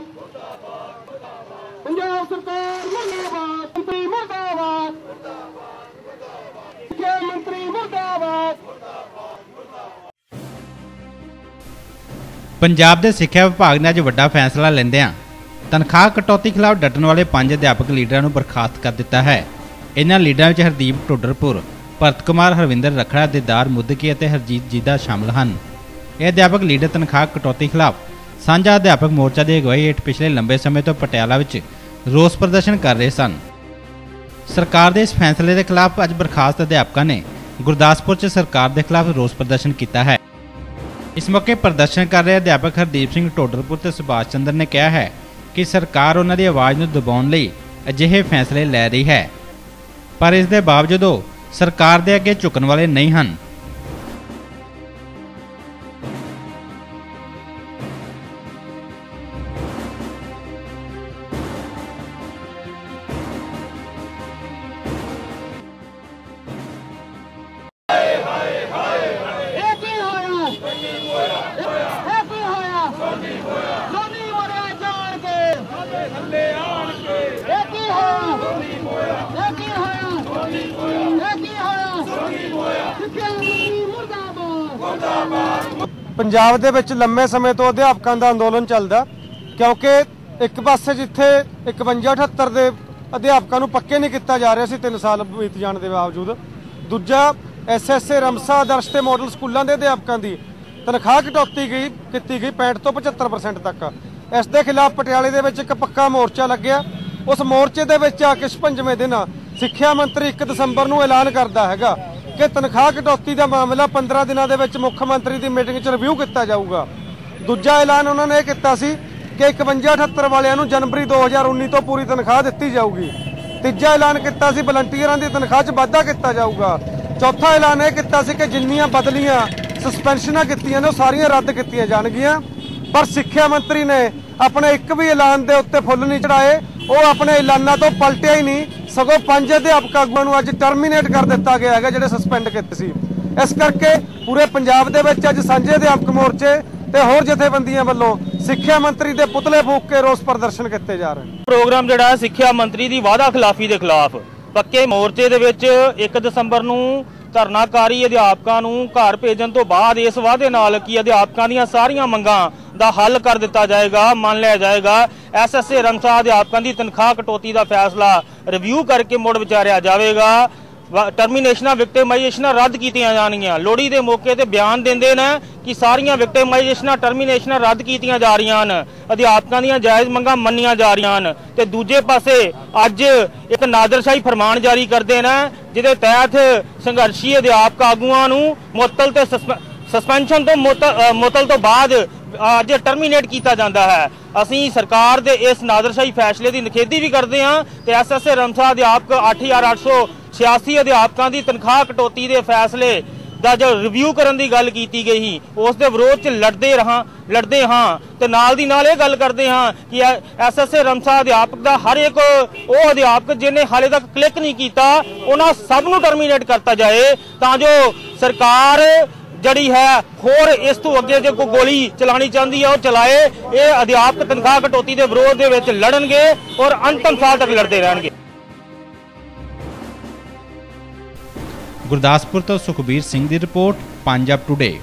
ਮੁਰਦਾਬਾਦ ਪੰਜਾਬ ਸਰਕਾਰ ਮੁਰਦਾਬਾਦ, ਮੰਤਰੀ ਮੁਰਦਾਬਾਦ। ਮੁਰਦਾਬਾਦ ਮੰਤਰੀ ਮੁਰਦਾਬਾਦ ਪੰਜਾਬ ਦੇ ਸਿੱਖਿਆ ਵਿਭਾਗ ਨੇ ਅੱਜ ਵੱਡਾ ਫੈਸਲਾ ਲੈਂਦਿਆਂ ਤਨਖਾਹ ਕਟੌਤੀ ਖਿਲਾਫ ਡਟਣ ਵਾਲੇ ਪੰਜ ਅਧਿਆਪਕ ਲੀਡਰਾਂ ਨੂੰ ਬਰਖਾਸਤ ਕਰ ਦਿੱਤਾ ਹੈ। ਇਹਨਾਂ ਲੀਡਰਾਂ ਵਿੱਚ ਹਰਦੀਪ ਟੋਡਰਪੁਰ, ਭਰਤ ਕੁਮਾਰ, ਹਰਵਿੰਦਰ ਰਖੜਾ, ਦੇਦਾਰ ਮੁੱਦਕੀ ਅਤੇ ਹਰਜੀਤ ਜੀਦਾ ਸ਼ਾਮਲ ਹਨ। ਇਹ ਅਧਿਆਪਕ ਲੀਡਰ ਤਨਖਾਹ ਕਟੌਤੀ ਖਿਲਾਫ ਸਾਂਝਾ ਅਧਿਆਪਕ ਮੋਰਚਾ ਦੀ ਅਗਵਾਈ ਹੇਠ ਪਿਛਲੇ ਲੰਬੇ ਸਮੇਂ ਤੋਂ ਪਟਿਆਲਾ ਵਿੱਚ ਰੋਸ ਪ੍ਰਦਰਸ਼ਨ ਕਰ ਰਹੇ ਸਨ। ਸਰਕਾਰ ਦੇ ਇਸ ਫੈਸਲੇ ਦੇ ਖਿਲਾਫ ਅੱਜ ਬਰਖਾਸਤ ਅਧਿਆਪਕਾਂ ਨੇ ਗੁਰਦਾਸਪੁਰ 'ਚ ਸਰਕਾਰ ਦੇ ਖਿਲਾਫ ਰੋਸ ਪ੍ਰਦਰਸ਼ਨ ਕੀਤਾ ਹੈ। ਇਸ ਮੌਕੇ ਪ੍ਰਦਰਸ਼ਨ ਕਰ ਰਹੇ ਅਧਿਆਪਕ ਹਰਦੀਪ ਸਿੰਘ ਟੋਡਰਪੁਰ ਤੇ ਸੁਭਾਸ਼ ਚੰਦਰ ਨੇ ਕਿਹਾ ਹੈ ਕਿ ਸਰਕਾਰ ਉਹਨਾਂ ਦੀ ਆਵਾਜ਼ ਨੂੰ ਦਬਾਉਣ ਲਈ ਅਜਿਹੇ ਫੈਸਲੇ ਲੈ ਰਹੀ ਹੈ। ਪਰ ਇਸ ਦੇ ਬਾਵਜੂਦ ਉਹ ਸਰਕਾਰ ਦੇ ਅੱਗੇ ਝੁਕਣ ਵਾਲੇ ਨਹੀਂ ਹਨ। ਥੱਲੇ ਆਣ ਕੇ। ਇਹ ਕੀ ਹੋਇਆ। ਇਹ ਕੀ ਹੋਇਆ। ਇਹ ਕੀ ਹੋਇਆ। ਸਿੱਖਿਆ ਮੰਤਰੀ ਮੁਰਦਾਬਾਦ। ਪੰਜਾਬ ਦੇ ਵਿੱਚ ਲੰਮੇ ਸਮੇਂ ਤੋਂ ਅਧਿਆਪਕਾਂ ਦਾ ਅੰਦੋਲਨ ਚੱਲਦਾ ਕਿਉਂਕਿ ਇੱਕ ਪਾਸੇ ਜਿੱਥੇ 5178 ਦੇ ਅਧਿਆਪਕਾਂ ਨੂੰ ਪੱਕੇ ਨਹੀਂ ਕੀਤਾ ਜਾ ਰਿਹਾ ਸੀ 3 ਸਾਲ ਬੀਤ ਜਾਣ ਦੇ ਬਾਵਜੂਦ ਦੂਜਾ ਐਸਐਸਏ ਰਮਸਾ ਆਦਰਸ਼ ਤੇ ਮਾਡਲ ਸਕੂਲਾਂ ਦੇ ਅਧਿਆਪਕਾਂ ਦੀ ਤਨਖਾਹ ਕਟੌਤੀ ਗਈ ਕੀਤੀ ਗਈ 65 ਤੋਂ 75% ਤੱਕ। ਇਸ ਦੇ ਖਿਲਾਫ ਪਟਿਆਲੇ ਦੇ ਵਿੱਚ ਇੱਕ ਪੱਕਾ ਮੋਰਚਾ ਲੱਗਿਆ। ਉਸ ਮੋਰਚੇ ਦੇ ਵਿੱਚ ਆ ਕੇ 55ਵੇਂ ਦਿਨ ਸਿੱਖਿਆ ਮੰਤਰੀ 1 ਦਸੰਬਰ ਨੂੰ ਐਲਾਨ ਕਰਦਾ ਹੈਗਾ ਕਿ ਤਨਖਾਹ ਕਟੌਤੀ ਦਾ ਮਾਮਲਾ 15 ਦਿਨਾਂ ਦੇ ਵਿੱਚ ਮੁੱਖ ਮੰਤਰੀ ਦੀ ਮੀਟਿੰਗ 'ਚ ਰਿਵਿਊ ਕੀਤਾ ਜਾਊਗਾ। ਦੂਜਾ ਐਲਾਨ ਉਹਨਾਂ ਨੇ ਇਹ ਕੀਤਾ ਸੀ ਕਿ 5178 ਵਾਲਿਆਂ ਨੂੰ ਜਨਵਰੀ 2019 ਤੋਂ ਪੂਰੀ ਤਨਖਾਹ ਦਿੱਤੀ ਜਾਊਗੀ। ਤੀਜਾ ਐਲਾਨ ਕੀਤਾ ਸੀ ਵਲੰਟੀਅਰਾਂ ਦੀ ਤਨਖਾਹ 'ਚ ਵਾਧਾ ਕੀਤਾ ਜਾਊਗਾ। ਚੌਥਾ ਐਲਾਨ ਇਹ ਕੀਤਾ ਸੀ ਕਿ ਜਿੰਨੀਆਂ ਬਦਲੀਆਂ ਸਸਪੈਂਸ਼ਨਾਂ ਕੀਤੀਆਂ ਨੇ ਉਹ ਸਾਰੀਆਂ ਰੱਦ ਕੀਤੀਆਂ ਜਾਣਗੀਆਂ। ਪਰ ਸਿੱਖਿਆ ਮੰਤਰੀ ਨੇ ਆਪਣੇ ਇੱਕ ਵੀ ਐਲਾਨ ਦੇ ਉੱਤੇ ਫੁੱਲ ਨਹੀਂ ਚੜਾਏ ਉਹ ਆਪਣੇ ਐਲਾਨਾਂ ਤੋਂ ਪਲਟਿਆ ਹੀ ਨਹੀਂ। ਸਗੋਂ ਪੰਜ ਅਧਿਆਪਕ ਆਗੂਆਂ ਨੂੰ ਅੱਜ ਟਰਮੀਨੇਟ ਕਰ ਦਿੱਤਾ ਗਿਆ ਹੈਗਾ, ਜਿਹੜੇ ਸਸਪੈਂਡ ਕੀਤੇ ਸੀ। ਇਸ ਕਰਕੇ ਪੂਰੇ ਪੰਜਾਬ ਦੇ ਵਿੱਚ ਅੱਜ ਸਾਂਝੇ ਅਧਿਆਪਕ ਮੋਰਚੇ ਤੇ ਹੋਰ ਜਥੇਬੰਦੀਆਂ ਵੱਲੋਂ ਸਿੱਖਿਆ ਮੰਤਰੀ ਦੇ ਪੁਤਲੇ ਫੂਕ ਕੇ ਰੋਸ ਪ੍ਰਦਰਸ਼ਨ ਕੀਤੇ ਜਾ ਰਹੇ ਪ੍ਰੋਗਰਾਮ ਜਿਹੜਾ ਹੈ ਸਿੱਖਿਆ ਮੰਤਰੀ ਦੀ ਵਾਅਦਾ ਖਿਲਾਫੀ ਦੇ ਖਿਲਾਫ। ਪੱਕੇ ਮੋਰਚੇ ਦੇ ਵਿੱਚ 1 ਦਸੰਬਰ ਨੂੰ ਧਰਨਾਕਾਰੀ ਅਧਿਆਪਕਾਂ ਨੂੰ ਘਰ ਭੇਜਣ ਤੋਂ ਬਾਅਦ ਇਸ ਵਾਅਦੇ ਨਾਲ ਕਿ ਅਧਿਆਪਕਾਂ ਦੀਆਂ ਸਾਰੀਆਂ ਮੰਗਾਂ ਦਾ ਹੱਲ ਕਰ ਦਿੱਤਾ ਜਾਏਗਾ, ਮੰਨ ਲਿਆ ਜਾਏਗਾ। ਐਸਐਸਏ ਰਮਸਾ ਅਧਿਆਪਕਾਂ ਦੀ ਤਨਖਾਹ ਕਟੌਤੀ ਦਾ ਫੈਸਲਾ ਰਿਵਿਊ ਕਰਕੇ ਮੁੜ ਵਿਚਾਰਿਆ ਜਾਵੇਗਾ। ਟਰਮੀਨੇਸ਼ਨਾਂ ਵਿਕਟਿਮਾਈਜੇਸ਼ਨਾਂ ਰੱਦ ਕੀਤੀਆਂ ਜਾਣਗੀਆਂ। ਲੋਹੜੀ ਦੇ ਮੌਕੇ ਤੇ ਬਿਆਨ ਦਿੰਦੇ ਨੇ ਕਿ ਸਾਰੀਆਂ ਵਿਕਟਿਮਾਈਜੇਸ਼ਨਾਂ ਟਰਮੀਨੇਸ਼ਨਾਂ ਰੱਦ ਕੀਤੀਆਂ ਜਾ ਰਹੀਆਂ ਹਨ। ਅਧਿਆਪਕਾਂ ਦੀਆਂ ਜਾਇਜ਼ ਮੰਗਾਂ ਮੰਨੀਆਂ ਜਾ ਰਹੀਆਂ ਹਨ। ਤੇ ਦੂਜੇ ਪਾਸੇ ਅੱਜ ਇੱਕ ਨਾਦਰਸ਼ਾਹੀ ਫਰਮਾਨ ਜਾਰੀ ਕਰਦੇ ਨੇ, ਜਿਹਦੇ ਤਹਿਤ ਸੰਘਰਸ਼ੀ ਅਧਿਆਪਕ ਆਗੂਆਂ ਨੂੰ ਮੁਅੱਤਲ ਤੇ ਸਸਪੈ- ਸਸਪੈਂਸ਼ਨ ਤੋਂ ਮੁਤਲ ਅ, ਤੋਂ ਬਾਅਦ ਅੱਜ ਟਰਮੀਨੇਟ ਕੀਤਾ ਜਾਂਦਾ ਹੈ। ਅਸੀਂ ਸਰਕਾਰ ਦੇ ਇਸ ਨਾਦਰਸ਼ਾਹੀ ਫੈਸਲੇ ਦੀ ਨਿਖੇਧੀ ਵੀ ਕਰਦੇ ਹਾਂ ਤੇ ਐਸਐਸਏ ਰਮਸਾ ਅਧਿਆਪਕ 8886 ਅਧਿਆਪਕਾਂ ਦੀ ਤਨਖਾਹ ਕਟੌਤੀ ਦੇ ਫੈਸਲੇ ਦਾ ਜੋ ਰਿਵਿਊ ਕਰਨ ਦੀ ਗੱਲ ਕੀਤੀ ਗਈ ਸੀ ਉਸ ਦੇ ਵਿਰੋਧ 'ਚ ਲੜਦੇ ਰਹਾ ਲੜਦੇ ਹਾਂ ਤੇ ਨਾਲ ਦੀ ਨਾਲ ਇਹ ਗੱਲ ਕਰਦੇ ਹਾਂ ਕਿ ਐਸਐਸਏ ਰਮਸਾ ਅਧਿਆਪਕ ਦਾ ਹਰ ਇੱਕ ਉਹ ਅਧਿਆਪਕ ਜਿਹਨੇ ਹਾਲੇ ਤੱਕ ਕਲਿੱਕ ਨਹੀਂ ਕੀਤਾ ਉਹਨਾਂ ਸਭ ਨੂੰ ਟਰਮੀਨੇਟ ਕਰਤਾ ਜਾਏ ਤਾਂ ਜੋ ਸਰਕਾਰ ਜਿਹੜੀ ਹੈ, ਹੋਰ ਇਸ ਤੋਂ ਅੱਗੇ ਜੇ ਕੋਈ ਗੋਲੀ ਚਲਾਣੀ ਚਾਹੁੰਦੀ ਹੈ, ਉਹ ਚਲਾਏ। ਇਹ ਅਧਿਆਪਕ ਤਨਖਾਹ ਕਟੌਤੀ ਦੇ ਵਿਰੋਧ ਦੇ ਵਿੱਚ ਲੜਨਗੇ ਔਰ ਅੰਤਮ ਸਾਲ ਤੱਕ ਲੜਦੇ ਰਹਿਣਗੇ। ਗੁਰਦਾਸਪੁਰ ਤੋਂ ਸੁਖਬੀਰ ਸਿੰਘ ਦੀ ਰਿਪੋਰਟ, ਪੰਜਾਬ ਟੁਡੇ